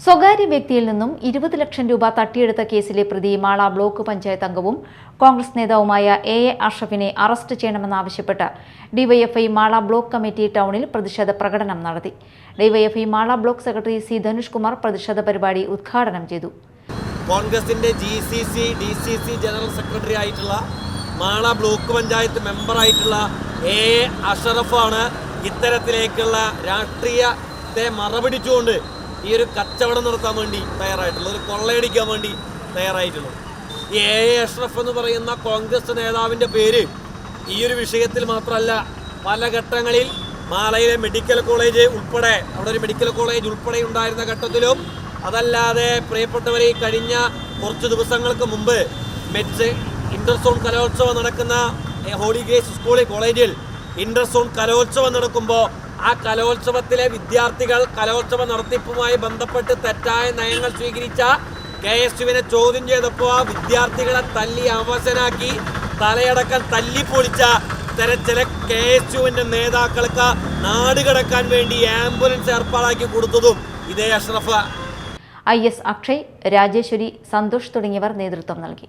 സ്വകാര്യ വ്യക്തിയിൽ നിന്നും ഇരുപത് ലക്ഷം രൂപ തട്ടിയെടുത്ത കേസിലെ പ്രതി മാള ബ്ലോക്ക് പഞ്ചായത്ത് അംഗവും കോൺഗ്രസ് നേതാവുമായ എ എ അഷ്റഫിനെ അറസ്റ്റ് ചെയ്യണമെന്നാവശ്യപ്പെട്ട് ഡിവൈഎഫ്ഐ മാള ബ്ലോക്ക് കമ്മിറ്റി ടൗണിൽ പ്രതിഷേധ പ്രകടനം നടത്തി. DYFI Mala block secretary C Dhanush Kumar പ്രതിഷേധ പരിപാടി ഉദ്ഘാടനം ചെയ്തു. കോൺഗ്രസിന്റെ G C C D C C general secretary ആയിട്ടുള്ള മാള ബ്ലോക്ക് പഞ്ചായത്ത് മെമ്പർ ആയിട്ടുള്ള എ എ അഷറഫാണ് ഇത്തരത്തിലേക്കുള്ള രാഷ്ട്രീയത്തെ മറപിടിച്ചുകൊണ്ട് ഈ ഒരു കച്ചവടം നടത്താൻ വേണ്ടി തയ്യാറായിട്ടുള്ളത് ഒരു കൊള്ളയടിക്കാൻ വേണ്ടി തയ്യാറായിട്ടുള്ളത്. എ അഷ്റഫ് എന്ന് പറയുന്ന കോൺഗ്രസ് നേതാവിന്റെ പേര് ഈ ഒരു വിഷയത്തിൽ മാത്രമല്ല പല ഘട്ടങ്ങളിൽ മാലയിലെ മെഡിക്കൽ കോളേജ് ഉൾപ്പെടെ അവിടെ ഒരു മെഡിക്കൽ കോളേജ് ഉൾപ്പെടെ ഉണ്ടായിരുന്ന ഘട്ടത്തിലും അതല്ലാതെ പ്രിയപ്പെട്ടവരെ കഴിഞ്ഞ കുറച്ച് ദിവസങ്ങൾക്ക് മുമ്പ് മെറ്റ്സ് ഇന്റർസോൺ കലോത്സവം നടക്കുന്ന ഹോളി ഗ്രേസ് സ്കൂളിൽ കോളേജിൽ ഇന്റർസോൺ കലോത്സവം നടക്കുമ്പോൾ ആ കലോത്സവത്തിലെ വിദ്യാർത്ഥികൾ കലോത്സവ നടത്തിപ്പുമായി ബന്ധപ്പെട്ട് തെറ്റായ നയങ്ങൾ സ്വീകരിച്ച കെ എസ് യുവിനെ ചോദ്യം ചെയ്തപ്പോൾ ആ വിദ്യാർത്ഥികളെ തല്ലി അവശനാക്കി തലയടക്കം തല്ലിപ്പൊളിച്ച തെരച്ചില കെ എസ് യുവിന്റെ നേതാക്കൾക്ക് നാട് കടക്കാൻ വേണ്ടി ആംബുലൻസ് ഏർപ്പാടാക്കി കൊടുത്തതും ഇതേ അഷ്റഫ. ഐ എസ് അക്ഷയ് രാജേശ്വരി സന്തോഷ് തുടങ്ങിയവർ നേതൃത്വം നൽകി.